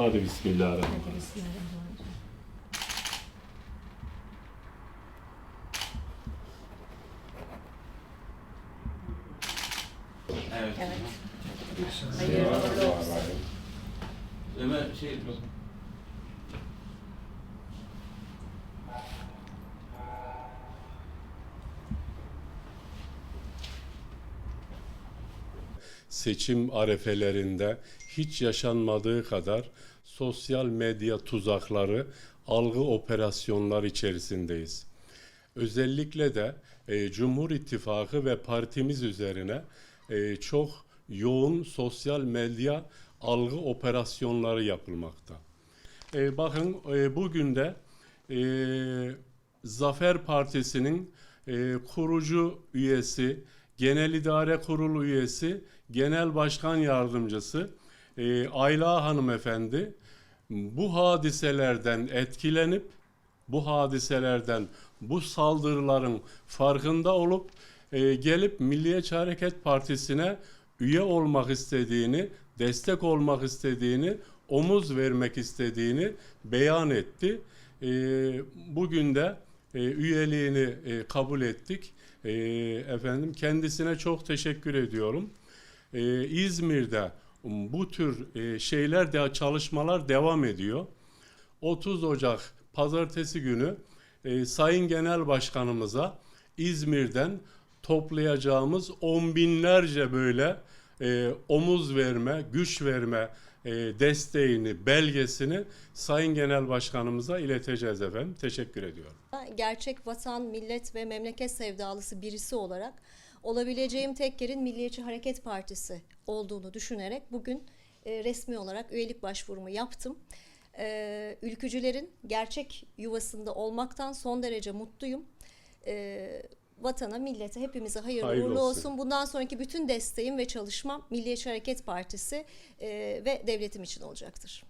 Hadi bismillahirrahmanirrahim. Hadi bismillahirrahmanirrahim. Evet. Evet. Hayırlı uğurlu olsun. Ömer şey seçim arefelerinde hiç yaşanmadığı kadar sosyal medya tuzakları, algı operasyonları içerisindeyiz. Özellikle de e, Cumhur İttifakı ve partimiz üzerine e, çok yoğun sosyal medya algı operasyonları yapılmakta. E, bakın e, bugün de e, Zafer Partisi'nin e, kurucu üyesi, Genel İdare Kurulu üyesi, Genel Başkan Yardımcısı e, Ayla Hanımefendi bu hadiselerden etkilenip bu hadiselerden, bu saldırıların farkında olup e, gelip Milliyetçi Hareket Partisi'ne üye olmak istediğini, destek olmak istediğini, omuz vermek istediğini beyan etti. E, bugün de e, üyeliğini e, kabul ettik. E, efendim kendisine çok teşekkür ediyorum. E, İzmir'de bu tür e, şeyler de çalışmalar devam ediyor. 30 Ocak pazartesi günü e, Sayın Genel Başkanımıza İzmir'den toplayacağımız on binlerce böyle e, omuz verme, güç verme e, desteğini, belgesini Sayın Genel Başkanımıza ileteceğiz efendim. Teşekkür ediyorum. Gerçek vatan, millet ve memleket sevdalısı birisi olarak olabileceğim tek yerin Milliyetçi Hareket Partisi olduğunu düşünerek bugün e, resmi olarak üyelik başvurumu yaptım. E, ülkücülerin gerçek yuvasında olmaktan son derece mutluyum. E, vatana, millete, hepimize hayırlı, Hayırlı uğurlu olsun. olsun. Bundan sonraki bütün desteğim ve çalışmam Milliyetçi Hareket Partisi e, ve devletim için olacaktır.